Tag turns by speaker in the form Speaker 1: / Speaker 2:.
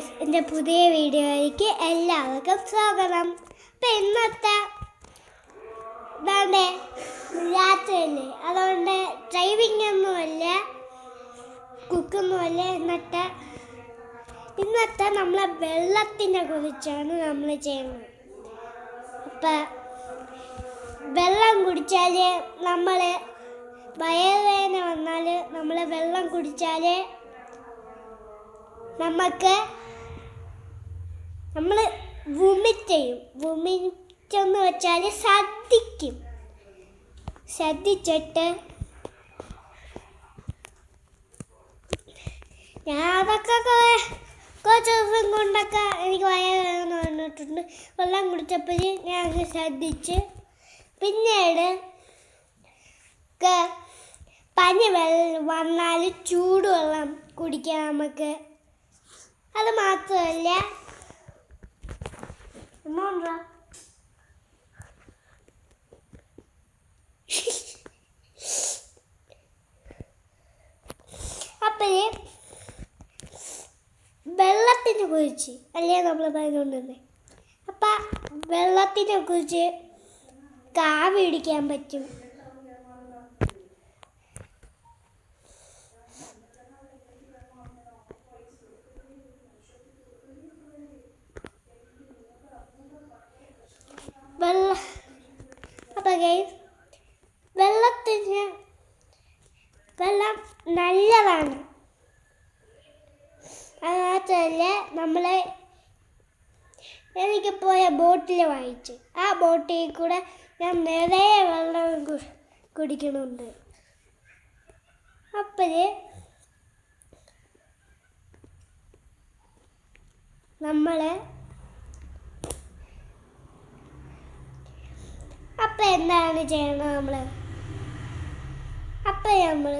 Speaker 1: Guys എന്റെ പുതിയ വീഡിയോയിലേക്ക് എല്ലാവർക്കും സ്വാഗതം. അപ്പം ഇന്നത്തെ ഇതാണ്ടേ രാത്രിയല്ലേ അതുകൊണ്ട് ഡ്രൈവിംഗ് ഒന്നുമല്ല കുക്കൊന്നുമല്ല ഇന്നത്തെ. ഇന്നത്തെ നമ്മളെ വെള്ളത്തിനെ കുറിച്ചാണ് നമ്മൾ ചെയ്യുന്നത്. അപ്പം വെള്ളം കുടിച്ചാൽ നമ്മൾ വയറുവേദന വന്നാൽ നമ്മൾ വെള്ളം കുടിച്ചാൽ നമുക്ക് നമ്മൾ വുമിറ്റ് ചെയ്യും വുമിറ്റ് എന്ന് വെച്ചാൽ ശ്രദ്ധിക്കും. ശ്രദ്ധിച്ചിട്ട് ഞാൻ അതൊക്കെ കുറേ കുറച്ച് കൊണ്ടൊക്കെ എനിക്ക് വയറുവേദന പറഞ്ഞിട്ടുണ്ട് വെള്ളം കുടിച്ചപ്പോൾ ഞാൻ ശ്രദ്ധിച്ച്. പിന്നീട് പനി വെള്ളം വന്നാൽ ചൂടുവെള്ളം കുടിക്കാം നമുക്ക് അത് മാത്രമല്ല ഒന്നുണ്ടോ അപ്പോഴേ വെള്ളത്തിനെ കുറിച്ച് അല്ലേ നമ്മൾ പറഞ്ഞുകൊണ്ടിരുന്നത് അപ്പം വെള്ളത്തിനെ കുറിച്ച് കാവിടിക്കാൻ പറ്റും വെള്ള അപ്പം ഗൈസ് വെള്ളത്തിന് വെള്ളം നല്ലതാണ്. അത് നമ്മളെ എനിക്ക് പോയ ബോട്ടിൽ വാങ്ങിച്ചു. ആ ബോട്ടിൽ കൂടെ ഞാൻ നിറയെ വെള്ളം കു- അപ്പോൾ നമ്മളെ അപ്പം എന്താണ് ചെയ്യണത് നമ്മൾ അപ്പം നമ്മൾ